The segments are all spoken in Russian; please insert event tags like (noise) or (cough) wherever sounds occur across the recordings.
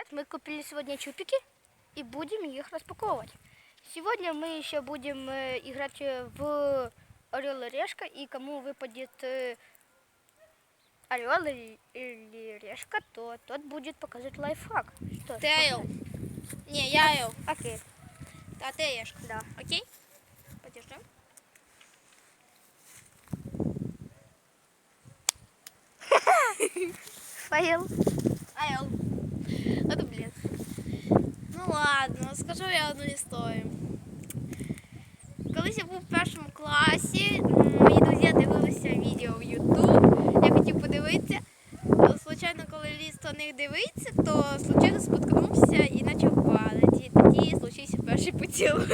Нет, мы купили сегодня чупики и будем их распаковывать. Сегодня мы еще будем э, играть э, в Орел и Решка, и кому выпадет э, Орел или, Решка, то тот будет показывать лайфхак. Что. Не, я Ел. Окей, А ты Ешка. да. Окей? Подержи. Файл. А ладно, скажу я одну історію. Колись я був в першому класі, м, мої друзі дивилися відео в YouTube. Я хотів подивитися. Случайно, коли ліз до них дивитися, то случайно споткнувся і почав падати. І тоді случився перший поцілунок.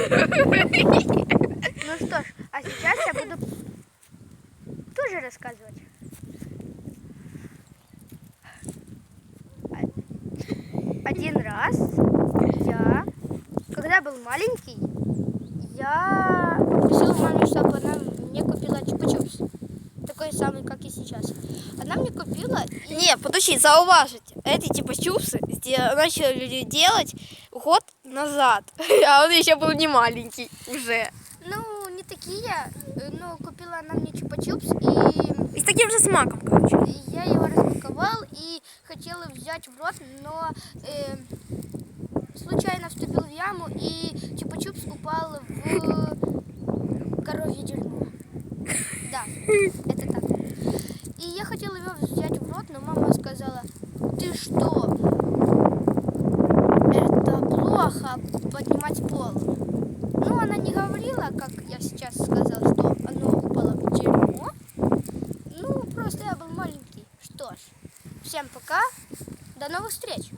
Ну что ж, а сейчас я буду тоже рассказывать. Один раз я, когда был маленький, я попросил маме, чтобы она мне купила чупа-чупс. Такой самый, как и сейчас. Она мне купила, и Не, подожди, зауважите. Эти типа чупсы сде- начали делать год назад. (laughs) А он еще был не маленький уже. ну, не такие, но купила она мне чупа-чупс, и И с таким же смаком, короче. Я его распаковал и хотела взять в рот, но э, маму, и Чупа-Чупс упал в коровье дерьмо. Да, это так. И я хотела его взять в рот, но мама сказала, ты что? Это плохо поднимать пол. Ну, она не говорила, как я сейчас сказала, что оно упало в дерьмо. Ну, просто я был маленький. Что ж, всем пока, до новых встреч!